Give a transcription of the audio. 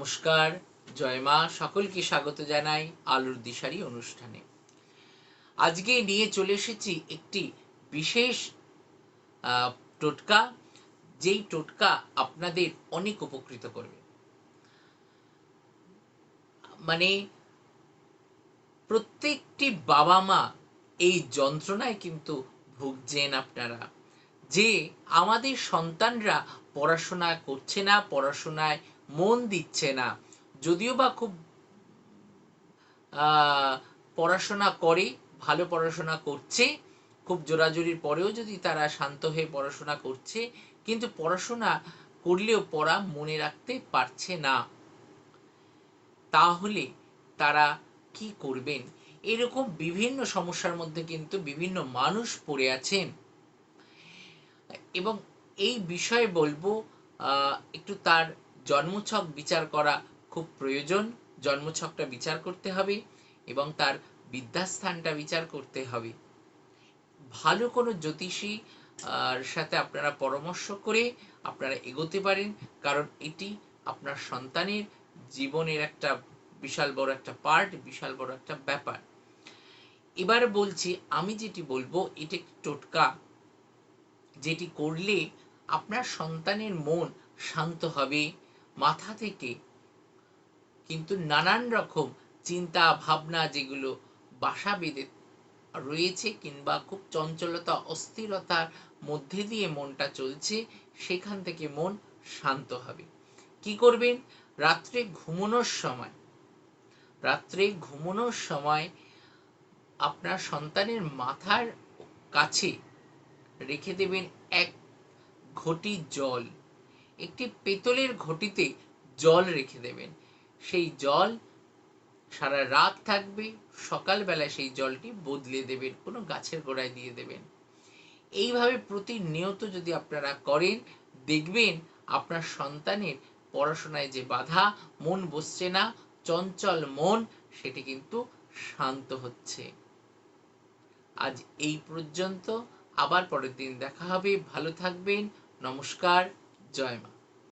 নমস্কার, জয় মা, সকলকে স্বাগত জানাই আলুর দিশারি অনুষ্ঠানে। আজকে নিয়ে চলে এসেছি একটি বিশেষ টোটকা, যেই টোটকা আপনাদের অনেক উপকৃত করবে। মানে প্রত্যেকটি বাবা মা এই যন্ত্রণায় কিন্তু ভুগছেন আপনারা, যে আমাদের সন্তানরা পড়াশোনা করছে না, পড়াশোনায় মন দিচ্ছে না। যদিও বা খুব পড়াশোনা করে, ভালো পড়াশোনা করছে, খুব জোরাজুরির পরেও যদি তারা শান্ত হয়ে পড়াশোনা করছে, কিন্তু পড়াশোনা করলেও পড়া মনে রাখতে পারছে না। তাহলে তারা কি করবেন? এরকম বিভিন্ন সমস্যার মধ্যে কিন্তু বিভিন্ন মানুষ পড়ে আছেন। এবং এই বিষয়ে বলব একটু তার জন্মছক বিচার করা খুব প্রয়োজন। জন্মছকটা বিচার করতে হবে এবং তার বিদ্যাস্থানটা বিচার করতে হবে। ভালো কোনো জ্যোতিষী আহ, সাথে আপনারা পরামর্শ করে আপনারা এগোতে পারেন কারণ এটি আপনার সন্তানের জীবনের একটা বিশাল বড় একটা পার্ট বিশাল বড় একটা ব্যাপার। এবার বলছি আমি যেটি বলব এটি টোটকা। যেটি করলে আপনার সন্তানের মন শান্ত হবে মাথা থেকে। কিন্তু নানান রকম চিন্তা, ভাবনা যেগুলো বাসা বেঁধে রয়েছে কিংবা খুব চঞ্চলতা, অস্থিরতার মধ্যে দিয়ে মনটা চলছে, সেখান থেকে মন শান্ত হবে। কি করবেন? রাত্রে ঘুমানোর সময়। রাত্রে ঘুমানোর সময় আপনার সন্তানের মাথার কাছে রেখে দেবেন এক ঘটি জল। একটি পেতলের ঘটিতে জল রেখে দেবেন। সেই জল সারা রাত থাকবে, সকালবেলায় সেই জলটি বদলে দেবেন, কোনো গাছের গোড়ায় দিয়ে দেবেন। এইভাবে প্রতিনিয়ত যদি আপনারা করেন, দেখবেন আপনার সন্তানের পড়াশোনায় যে বাধা, মন বসছে না, চঞ্চল মন, সেটি কিন্তু শান্ত হচ্ছে। আজ এই পর্যন্ত, আবার পরের দিন দেখা হবে। ভালো থাকবেন, নমস্কার। জয় মা